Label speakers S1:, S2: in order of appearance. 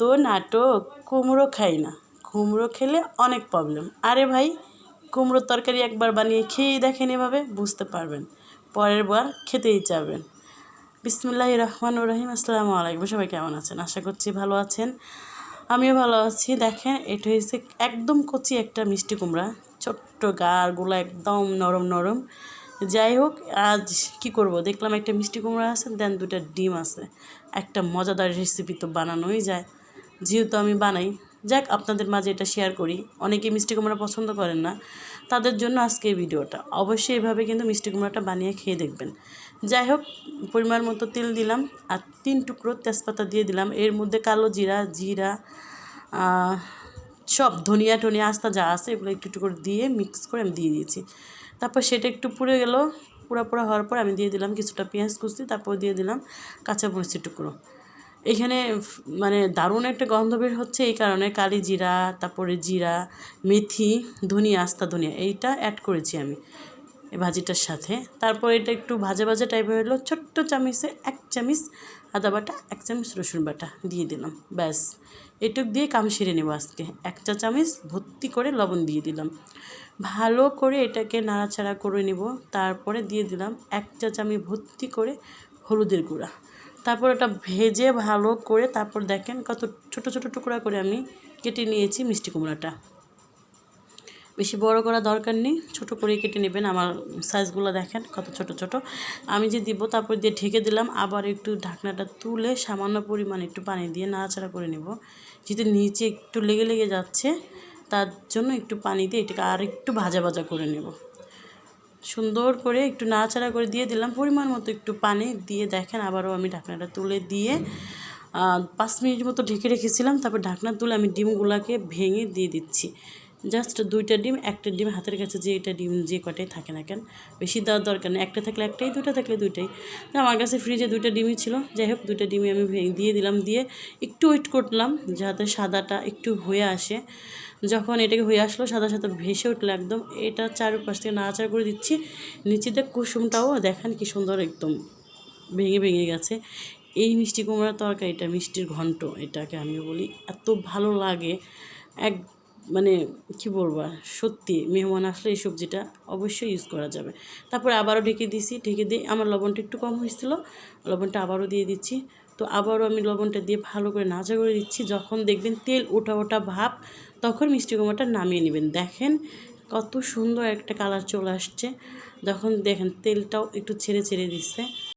S1: কত নাটক কুমড়ো খাই না। কুমড়ো খেলে অনেক প্রবলেম আরে ভাই, কুমড়োর তরকারি একবার বানিয়ে খেয়েই দেখেন এভাবে, বুঝতে পারবেন। পরের বার খেতেই চাবেন। বিসমুল্লাহ রহমান রহিম, আসসালামু আলাইকুম। সবাই কেমন আছেন? আশা করছি ভালো আছেন। আমিও ভালো আছি। দেখেন, এটা হয়েছে একদম কচি একটা মিষ্টি কুমড়া। ছোট্ট গাড়গুলো একদম নরম নরম। যাই হোক, আজ কি করব? দেখলাম একটা মিষ্টি কুমড়া আছে, দেন দুটা ডিম আছে। একটা মজাদার রেসিপি তো বানানোই যায়। যেহেতু আমি বানাই, যাক আপনাদের মাঝে এটা শেয়ার করি। অনেকে মিষ্টি কুমড়া পছন্দ করেন না। তাদের জন্য আজকে এই ভিডিওটা। অবশ্যই এভাবে কিন্তু মিষ্টি কুমড়াটা বানিয়ে খেয়ে দেখবেন। যাই হোক, পরিমাণ মতো তেল দিলাম আর তিন টুকরো তেজপাতা দিয়ে দিলাম। এর মধ্যে কালো জিরা জিরা সব ধনিয়া টনিয়া, আস্তা যা আছে, এগুলো একটু একটু করে দিয়ে মিক্স করে আমি দিয়ে দিয়েছি। তারপর সেটা একটু পুড়ে গেল পুরো পুরো হওয়ার পর আমি দিয়ে দিলাম কিছুটা পেঁয়াজ কুচি, তারপর দিয়ে দিলাম কাঁচা মরিচের টুকরো। এখানে মানে দারুণ একটা গন্ধ বের হচ্ছে এই কারণে কালি জিরা, তারপরে জিরা, মেথি, ধনিয়া, আস্তা ধনিয়া এইটা অ্যাড করেছি আমি এই ভাজিটার সাথে। তারপর এটা একটু ভাজা ভাজা টাইপের হলো, ছোট্ট চামিচে এক চামিচ আদা বাটা, এক চামচ রসুন বাটা দিয়ে দিলাম, ব্যাস। এটুক দিয়ে কাম সেরে নেব আজকে। এক চা চামচ ভর্তি করে লবণ দিয়ে দিলাম। ভালো করে এটাকে নাড়াচাড়া করে নেব। তারপরে দিয়ে দিলাম এক চা চামচ ভর্তি করে হলুদের গুঁড়া। তারপর ওটা ভেজে ভালো করে তারপর দেখেন কত ছোট ছোট টুকরা করে আমি কেটে নিয়েছি মিষ্টি কুমড়াটা। বেশি বড় করা দরকার নেই, ছোট করে কেটে নেবেন, আমার সাইজগুলো দেখেন কত ছোট ছোট। আমি যে দিব তারপর দিয়ে ঢেকে দিলাম, আবার একটু ঢাকনাটা তুলে সামান্য পরিমাণ একটু পানি দিয়ে নাড়াচাড়া করে নেব। যেহেতু নিচে একটু লেগে লেগে যাচ্ছে, তার জন্য একটু পানি দিয়ে এটাকে আর একটু ভাজা ভাজা করে নেব। সুন্দর করে একটু নাড়াচাড়া করে দিয়ে দিলাম। পরিমাণ মতো একটু পানি দিয়ে দেখেন, আবারও আমি ঢাকনাটা তুলে দিয়ে পাঁচ মিনিট মতো ঢেকে রেখেছিলাম। তারপর ঢাকনা তুলে আমি ডিমগুলোকে ভেঙে দিয়ে দিচ্ছি। জাস্ট দুইটা ডিম, একটা ডিম হাতের কাছে যে এটা ডিম যে কটাই থাকে না কেন, বেশি দেওয়ার দরকার নেই। একটা থাকলে একটাই দুটা থাকলে দুইটাই। তো আমার কাছে ফ্রিজে দুইটা ডিমই ছিল। যাই হোক, দুইটা ডিমই আমি দিয়ে দিলাম, দিয়ে একটু ওয়েট করলাম যাতে সাদাটা একটু হয়ে আসে। যখন এটাকে হয়ে আসলো, সাদা সাদা ভেসে উঠল একদম। এটা চারপাশ থেকে নাড়াচাড়া করে দিচ্ছি। নিচেতে কুসুমটাও দেখেন কি সুন্দর একদম ভেঙে ভেঙে গেছে। এই মিষ্টি কুমড়ার তরকারিটা, মিষ্টির ঘন্ট এটাকে আমি বলি, এত ভালো লাগে। এক মানে কী বলব, সত্যি মেহমান আসলে এই সবজিটা অবশ্যই ইউজ করা যাবে। তারপরে আবারও ঢেকে দিছি ঢেকে দিয়ে আমার লবণটা একটু কম হয়েছিল, লবণটা আবারও দিয়ে দিচ্ছি। তো আবারও আমি লবণটা দিয়ে ভালো করে নাচা করে দিচ্ছি, যখন দেখবেন তেল ওঠা ওঠা ভাব, তখন মিষ্টি কুমারটা নামিয়ে নেবেন। দেখেন কত সুন্দর একটা কালার চলে আসছে, যখন দেখেন তেলটাও একটু ছেড়ে ছেড়ে দিচ্ছে।